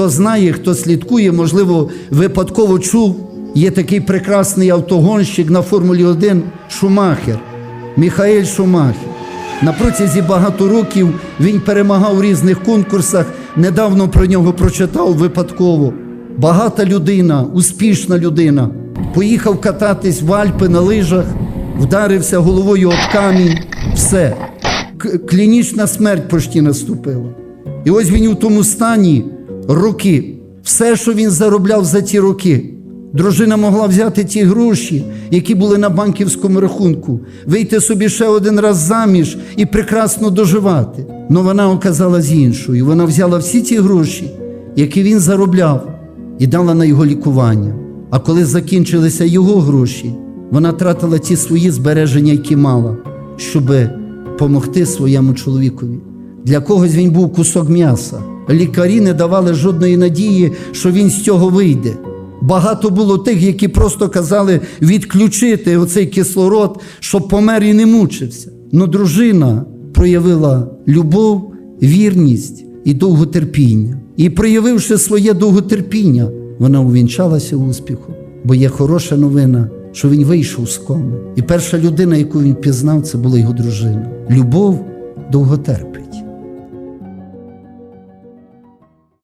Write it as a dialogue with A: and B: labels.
A: Хто знає, хто слідкує, можливо, випадково чув, є такий прекрасний автогонщик на Формулі 1 Шумахер, Міхаель Шумахер. На протязі багато років він перемагав у різних конкурсах. Недавно про нього прочитав випадково. Багата людина, успішна людина. Поїхав кататись в Альпи на лижах, вдарився головою об камінь. Все. Клінічна смерть почти наступила. І ось він у тому стані роки. Все, що він заробляв за ті роки. Дружина могла взяти ті гроші, які були на банківському рахунку, вийти собі ще один раз заміж і прекрасно доживати. Но вона оказалась іншою. Вона взяла всі ті гроші, які він заробляв, і дала на його лікування. А коли закінчилися його гроші, вона тратила ті свої збереження, які мала, щоб помогти своєму чоловікові. Для когось він був кусок м'яса. Лікарі не давали жодної надії, що він з цього вийде. Багато було тих, які просто казали відключити оцей кислород, щоб помер і не мучився. Но дружина проявила любов, вірність і довготерпіння. І проявивши своє довготерпіння, вона увінчалася успіхом. Бо є хороша новина, що він вийшов з коми. І перша людина, яку він пізнав, це була його дружина. Любов довготерпить.